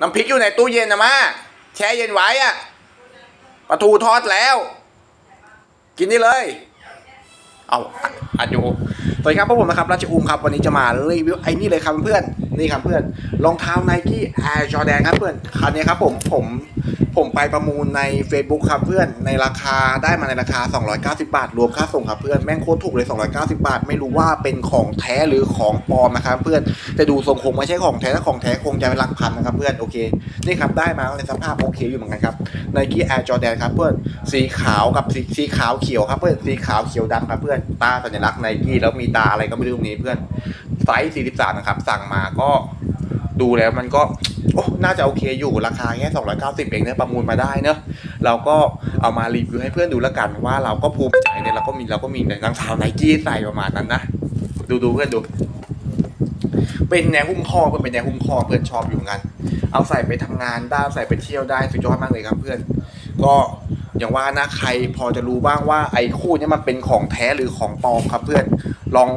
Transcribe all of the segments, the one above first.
น้ำพริกอยู่ในตู้เย็นนะมาแช่เย็นไว้อะปลาทูทอดแล้ว กินได้เลย เอา อัดอยู่สวัสดีครับพวกผมนะครับราชอุ้มครับวันนี้จะมารีวิวไอ้นี่เลยครับเพื่อนนี่ครับเพื่อนรองเท้า Nike Air Jordan ครับเพื่อนคันนี้ครับผมผมผมไปประมูลใน Facebook ครับเพื่อนในราคาได้มาในราคา 290 บาท รวมค่าส่งครับเพื่อนแม่งโคตรถูกเลย 290 บาท ไม่รู้ว่าเป็นของแท้หรือของปลอมนะครับเพื่อนแต่ดูทรงคงไม่ใช่ของแท้ถ้าของแท้คงจะเป็นหลักพันนะครับเพื่อนโอเคนี่ครับได้มาในสภาพโอเคอยู่เหมือนกันครับ Nike Air Jordan ครับเพื่อนสีขาวกับสีสีขาวเขียวครับเพื่อนสีขาวเขียวดำครับเพื่อนตาสัญลักษณ์ Nike แล้วมีตาอะไรก็ไม่รู้ตรงนี้เพื่อนไซส์43 นะครับ สั่งมาก็ดูแล้วมันก็โอ้น่าจะโอเคอยู่ราคาแค่290 เองเนี่ยประมูลมาได้เนอะเราก็เอามารีวิวให้เพื่อนดูแล้วกันว่าเราก็ภูมิใจเนี่ยเราก็มีเราก็มีรองเท้า Nike ใส่ประมาณนั้นนะดูดูเพื่อนดู เป็นแนวหุ้มข้อเพื่อนเป็นแนวหุ้มข้อเพื่อนชอบอยู่งั้น เอาใส่ไปทำงานได้ใส่ไปเที่ยวได้สุดยอดมากเลยครับเพื่อน ก็ อย่างว่านะใครพอจะรู้บ้างว่าไอ้คู่นี้มันเป็นของแท้หรือของปลอมครับเพื่อนลอง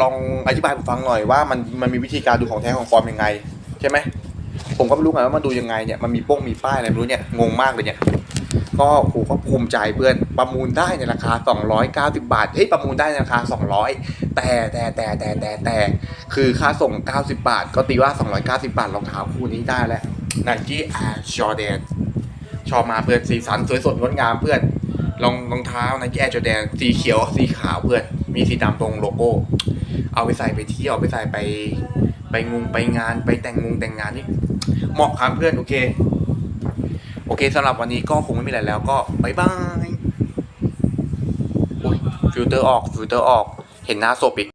ลองอธิบายผมฟังหน่อยว่ามันมันมีวิธีการดูของแท้ของปลอมยังไง ใช่ไหมผมก็ไม่รู้ไงว่ามันดูยังไงเนี่ยมันมีโป้งมีป้ายอะไรไม่รู้เนี่ยงงมากเลยเนี่ยก็โหก็ภูมิใจเพื่อนประมูลได้ในราคา 290 บาทเฮ้ยประมูลได้ในราคา 200 แต่แต่แต่แต่แต่แต่คือค่าส่ง 90 บาท ก็ตีว่า 290 บาทรองเท้าคู่นี้ได้แล้ว Nike Air Jordan ชอบมาเพื่อนสีสันสวยสดงดงามเพื่อนรองรองเท้า Nike Air Jordan สีเขียวสีขาวเพื่อนมีสีดำตรงโลโก้ เอาไปใส่ไปเที่ยวไปใส่ไป ไปงงไปงานไปแต่งงงแต่งงานนี่เหมาะครับเพื่อนโอเค โอเคสำหรับวันนี้ก็คงไม่มีอะไรแล้วก็บายบายฟิลเตอร์ออกฟิลเตอร์ออกเห็นหน้าศพอีก